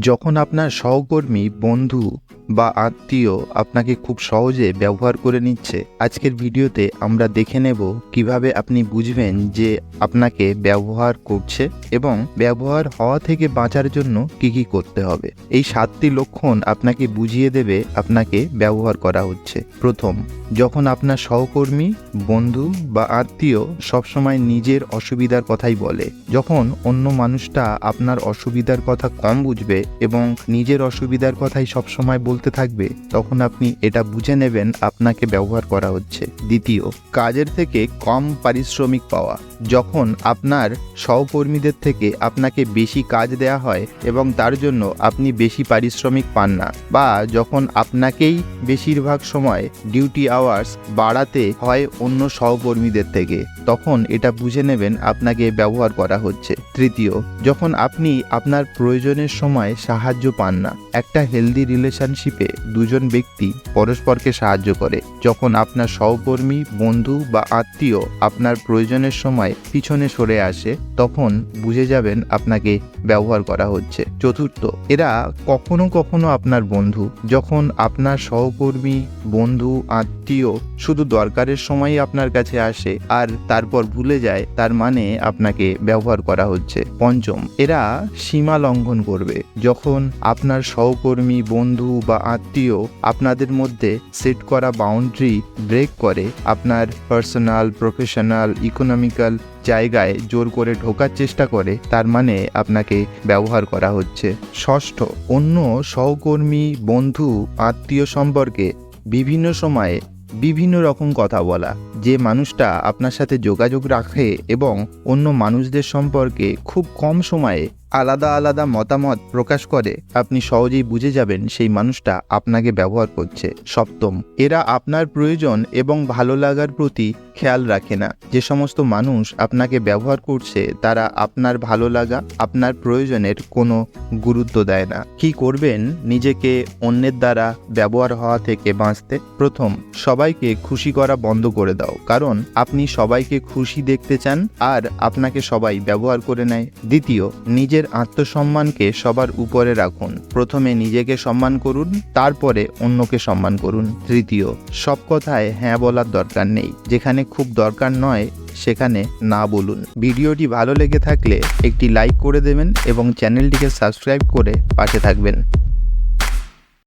যখন আপনার সহকর্মী বন্ধু বা আত্মীয় আপনাকে খুব সহজে ব্যবহার করে নিচ্ছে। আজকের ভিডিওতে আমরা দেখে নেব কীভাবে আপনি বুঝবেন যে আপনাকে ব্যবহার করছে এবং ব্যবহার হওয়া থেকে বাঁচার জন্য কি কি করতে হবে। এই সাতটি লক্ষণ আপনাকে বুঝিয়ে দেবে আপনাকে ব্যবহার করা হচ্ছে। প্রথম, যখন আপনার সহকর্মী, বন্ধু বা আত্মীয় সবসময় নিজের অসুবিধার কথাই বলে, যখন অন্য মানুষটা আপনার অসুবিধার কথা কম বুঝবে এবং নিজের অসুবিধার কথাই সবসময় বলতে থাকবে, তখন আপনি এটা বুঝে নেবেন আপনাকে ব্যবহার করা হচ্ছে। দ্বিতীয়, কাজের থেকে কম পারিশ্রমিক পাওয়া। যখন আপনার সহকর্মীদের থেকে আপনাকে বেশি কাজ দেয়া হয় এবং তার জন্য আপনি বেশি পারিশ্রমিক পান না, বা যখন আপনাকেই বেশিরভাগ সময় ডিউটি আওয়ার্স বাড়াতে হয় অন্য সহকর্মীদের থেকে, তখন এটা বুঝে নেবেন আপনাকে ব্যবহার করা হচ্ছে। তৃতীয়, যখন আপনি আপনার প্রয়োজনের সময় সাহায্য পান না, একটা হেলদি রিলেশনশিপে দুজন ব্যক্তি পরস্পরকে সাহায্য করে। যখন আপনার সহকর্মী, বন্ধু বা আত্মীয় আপনার প্রয়োজনের সময় পিছনে সরে আসে, তখন বুঝে যাবেন আপনাকে ব্যবহার করা হচ্ছে। চতুর্থ, এরা কখনো কখনো আপনার বন্ধু, যখন আপনার সহকর্মী, বন্ধু, আত্মীয় শুধু দরকারের সময়ই আপনার কাছে আসে আর তারপর ভুলে যায়, তার মানে আপনাকে ব্যবহার করা হচ্ছে। পঞ্চম, এরা সীমা লঙ্ঘন করবে। যখন আপনার সহকর্মী, বন্ধু বা আত্মীয় আপনাদের মধ্যে সেট করা বাউন্ডারি ব্রেক করে, আপনার পার্সোনাল প্রফেশনাল ইকোনমিক্যাল জায়গায় জোর করে ঢোকার চেষ্টা করে, তার মানে আপনাকে ব্যবহার করা হচ্ছে। ষষ্ঠ, অন্য সহকর্মী, বন্ধু, আত্মীয় সম্পর্কে বিভিন্ন সময়ে বিভিন্ন রকম কথা বলা। যে মানুষটা আপনার সাথে যোগাযোগ রাখে এবং অন্য মানুষদের সম্পর্কে খুব কম সময়ে আলাদা আলাদা মতামত প্রকাশ করে, আপনি সহজেই বুঝে যাবেন সেই মানুষটা আপনাকে ব্যবহার করছে। সপ্তম, এরা আপনার প্রয়োজন এবং ভালো লাগার প্রতি খেয়াল রাখে না। যে সমস্ত মানুষ আপনাকে ব্যবহার করছে, তারা আপনার ভালো লাগা, আপনার প্রয়োজনের কোনো গুরুত্ব দেয় না। কি করবেন? নিজেকে অন্যের দ্বারা ব্যবহার হওয়া থেকে বাঁচতে। প্রথম, সবাইকে খুশি করা বন্ধ করে দাও, কারণ আপনি সবাইকে খুশি দেখতে চান আর আপনাকে সবাই ব্যবহার করে নেয়। দ্বিতীয়, নিজের আত্মসম্মানকে সবার উপরে রাখুন। প্রথমে নিজেকে সম্মান করুন, তারপরে অন্যকে সম্মান করুন। তৃতীয়, সব কথায় হ্যাঁ বলার দরকার নেই। যেখানে খুব দরকার নয়, সেখানে না বলুন। ভিডিওটি ভালো লেগে থাকলে একটি লাইক করে দেবেন এবং চ্যানেলটিকে সাবস্ক্রাইব করে পাশে থাকবেন।